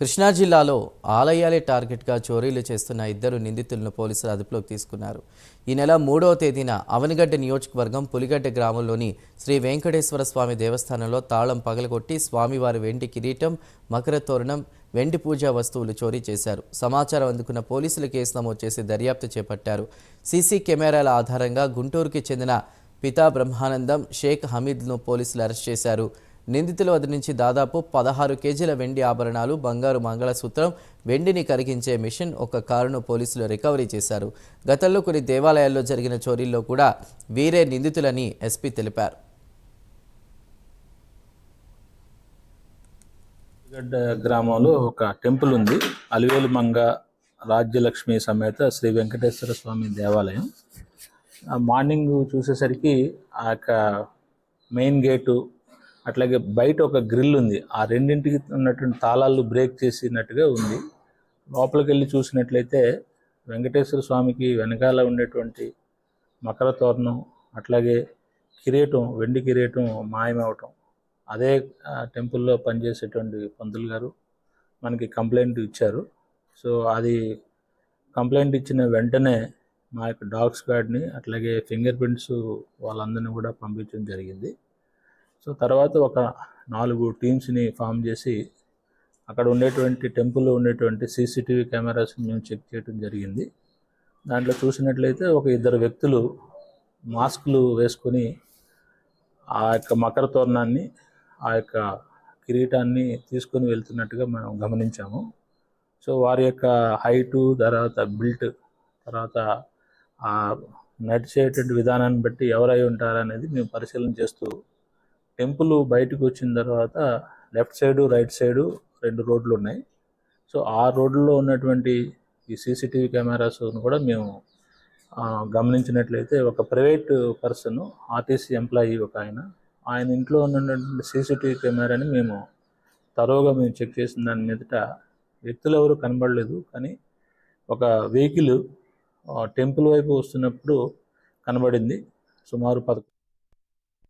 కృష్ణా జిల్లాలో ఆలయాలే టార్గెట్గా చోరీలు చేస్తున్న ఇద్దరు నిందితులను పోలీసులు అదుపులోకి తీసుకున్నారు. ఈ నెల మూడవ తేదీన అవనిగడ్డ నియోజకవర్గం పులిగడ్డ గ్రామంలోని శ్రీ వెంకటేశ్వర స్వామి దేవస్థానంలో తాళం పగలగొట్టి స్వామివారి వెండి కిరీటం మకర తోరణం వెండి పూజా వస్తువులు చోరీ చేశారు. సమాచారం అందుకున్న పోలీసులు కేసు నమోదు చేసి దర్యాప్తు చేపట్టారు. సీసీ కెమెరాల ఆధారంగా గుంటూరుకి చెందిన పితా బ్రహ్మానందం షేక్ హమీద్ను పోలీసులు అరెస్ట్ చేశారు. నిందితుల వద్ద నుంచి దాదాపు పదహారు కేజీల వెండి ఆభరణాలు బంగారు మంగళసూత్రం వెండిని కరిగించే మిషన్ ఒక కారును పోలీసులు రికవరీ చేశారు. గతంలో కొన్ని దేవాలయాల్లో జరిగిన చోరీల్లో కూడా వీరే నిందితులని ఎస్పీ తెలిపారు. గడ్డ గ్రామంలో ఒక టెంపుల్ ఉంది. అలివేలు మంగ రాజ్యలక్ష్మి సమేత శ్రీ వెంకటేశ్వర స్వామి దేవాలయం. మార్నింగ్ చూసేసరికి ఆ యొక్క మెయిన్ గేటు అట్లాగే బయట ఒక గ్రిల్ ఉంది. ఆ రెండింటికి ఉన్నటువంటి తాళాలు బ్రేక్ చేసినట్టుగా ఉంది. లోపలికి వెళ్ళి చూసినట్లయితే వెంకటేశ్వర స్వామికి వెనకాల ఉండేటువంటి మకర తోరణం అట్లాగే కిరీటం వెండి కిరీటం మాయమవటం. అదే టెంపుల్లో పనిచేసేటువంటి పంతులు గారు మనకి కంప్లైంట్ ఇచ్చారు. సో అది కంప్లైంట్ ఇచ్చిన వెంటనే మా యొక్క డాగ్ స్క్వాడ్ని అట్లాగే ఫింగర్ ప్రింట్స్ వాళ్ళందరినీ కూడా పంపించడం జరిగింది. సో తర్వాత ఒక నాలుగు టీమ్స్ని ఫామ్ చేసి అక్కడ ఉండేటువంటి టెంపుల్లో ఉండేటువంటి సీసీటీవీ కెమెరాస్ మేము చెక్ చేయడం జరిగింది. దాంట్లో చూసినట్లయితే ఒక ఇద్దరు వ్యక్తులు మాస్కులు వేసుకొని ఆ యొక్క మకర తోరణాన్ని ఆ యొక్క కిరీటాన్ని తీసుకొని వెళ్తున్నట్టుగా మనం గమనించాము. సో వారి యొక్క హైటు తర్వాత బిల్ట్ తర్వాత నడిచేటువంటి విధానాన్ని బట్టి ఎవరై ఉంటారనేది మేము పరిశీలన చేస్తూ టెంపుల్ బయటకు వచ్చిన తర్వాత లెఫ్ట్ సైడు రైట్ సైడు రెండు రోడ్లు ఉన్నాయి. సో ఆ రోడ్లో ఉన్నటువంటి ఈ సీసీటీవీ కెమెరాస్ను కూడా మేము గమనించినట్లయితే ఒక ప్రైవేట్ పర్సన్ ఆర్టీసీ ఎంప్లాయీ ఒక ఆయన ఆయన ఇంట్లో ఉన్నటువంటి సీసీటీవీ కెమెరాని మేము తరోగా మేము చెక్ చేసిన దాని మీదట వ్యక్తులు ఎవరు కనబడలేదు. కానీ ఒక వెహికల్ టెంపుల్ వైపు వస్తున్నప్పుడు కనబడింది. సుమారు పద